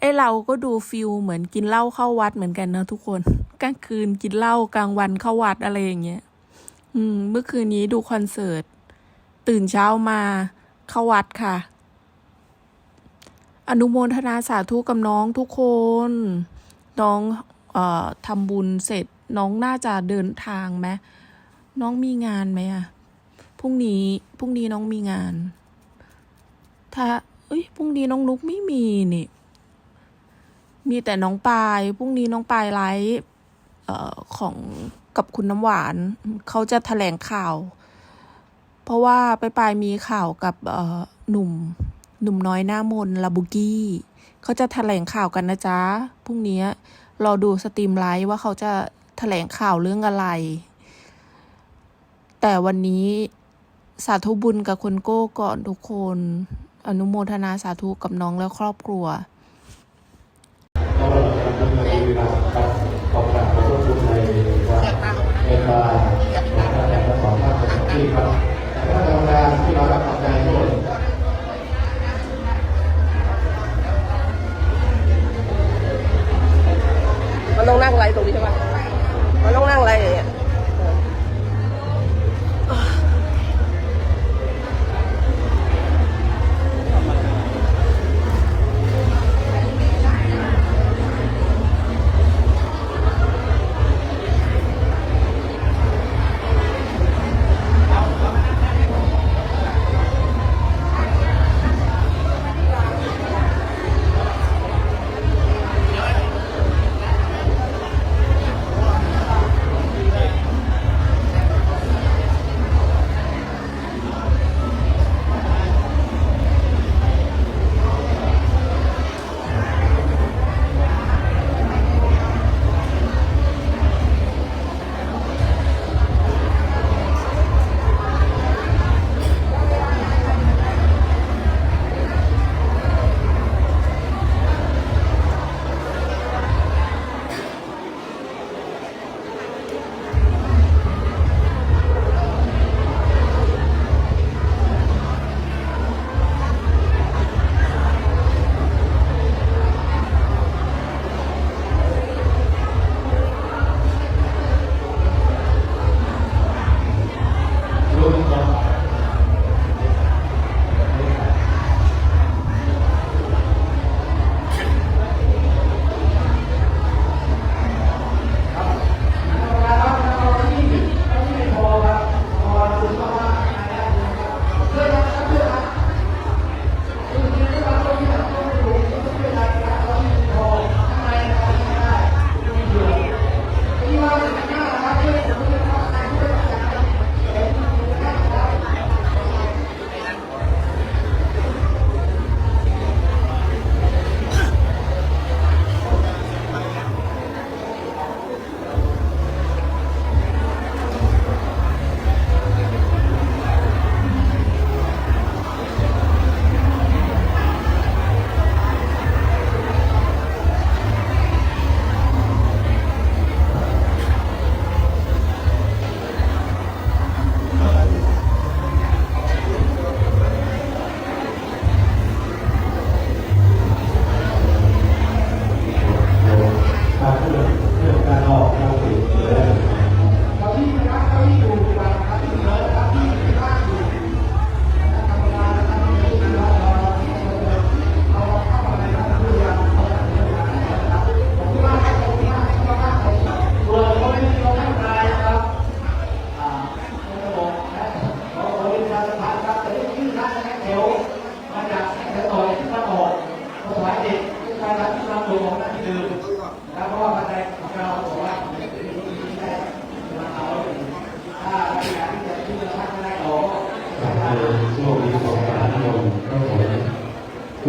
ไอเราก็ดูฟิลเหมือนกินเหล้าเข้าวัดเหมือนกันเนะทุกคนกลางคืนกินเหล้ากลางวันเข้าวัดอะไรอย่างเงี้ยอืม เมื่อคืนนี้ดูคอนเสิร์ต ตื่นเช้ามาเข้าวัดค่ะ อนุโมทนาสาธุกับน้องทุกคน น้องเอ่อทำบุญเสร็จน้องน่าจะเดินทางไหมน้องมีงานไหมอะพรุ่งนี้พรุ่งนี้น้องมีงาน ถ้าเอ้ยพรุ่งนี้น้องนุกไม่มีนี่ มีแต่น้องปายพรุ่งนี้น้องปายไลฟ์ของกับคุณน้ำหวาน เขาจะแถลงข่าว เพราะว่าไปปลายมีข่าวกับหนุ่ม หนุ่มน้อยหน้ามนลาบุกี้เขาจะแถลงข่าวกันนะจ๊ะพรุ่งนี้รอดูสตรีมไลฟ์ว่าเขาจะแถลงข่าวเรื่องอะไร แต่วันนี้สาธุบุญกับคนโก้ก่อนทุกคน อนุโมทนาสาธุกับน้องและครอบครัว ก็เราจะดำเนินเวลาครับขอบคุณขอบคุณในว่าในการในการแต่ละสอง ที่ครับแต่ถ้าทำงานที่เรารับ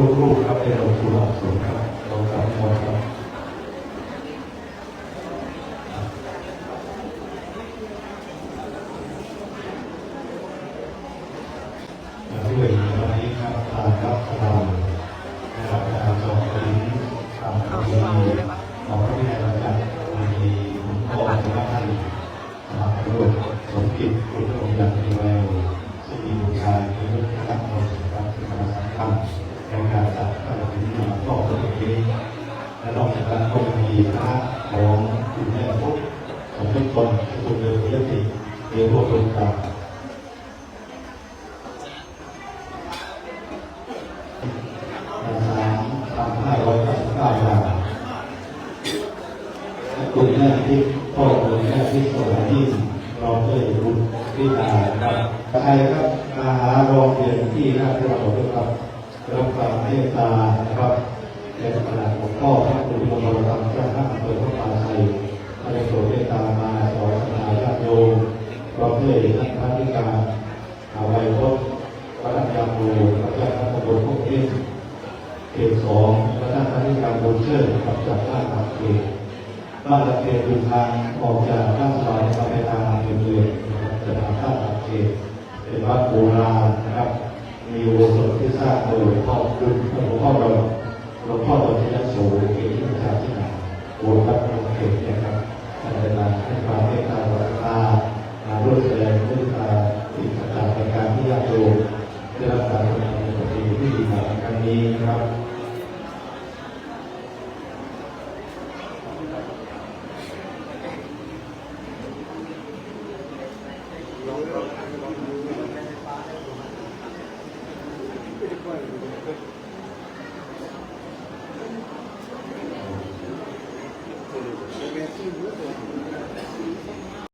ทุกรูปครับเป็นหลวงปู่หลอดสูงครับหลวงสามคนครับที่เหลือวันนี้ครับตามรับสบายนะครับตามสองคนนี้ตามคนนี้ขอพระพิธาจารย์มีขอบคุณท่านนะครับรวมสมกิจคุณองค์ยันต์แววซึ่งมีบูชาที่รับคนครับที่มาสัมผัส ของการศัตว์ก็ถึงมาครอบครัวนี้และนอกจากนั้นก็มีพระของคุณแม่ทุกของทุกคนทุกเรื่องเรื่องนี้เรื่องพวกคนต่างคุณแม่ที่พ่อคุณแม่ที่สวยที่เราเคยรู้ที่ตาครับใครครับมาหารองเรียนที่หน้าที่เราครับ รับความเมตตานะครับในขณะของพ่อพระคุณมงคลธรมเจ้าพระอำเภอพระปาไทยมาได้โปรดเมตตามาสอนสนาญาติโยมพร้อมด้วยท่านพระธิการอาวัยพจน์พระรัตยาโมพระเจ้าพระตำบลพวกเทพเขตสองและท่านพระธิการบุญเชิดกับจากท่านอาเขตบ้านตะเคียนเป็นทางออกจากบ้านซอยไปทางอำเภอเมืองจะทางท่าตะเคียนเป็นวัดโบราณนะครับ มีอุโบสถที่สร้างโดยหลวงพ่อคุณหลวงพ่อเราหลวงพ่อเราที่รักษ์โสเกียรติประชาชนโบราณโรงเขตเนะครับท่านอาจารย์ให้ความเมตตาวัฒนามาร่วมแสดงเมตตาสิ่งต่างๆในการที่ญาติโยมได้รับการบริการในประเพณีที่ดีงามในครั้งนี้นะครับ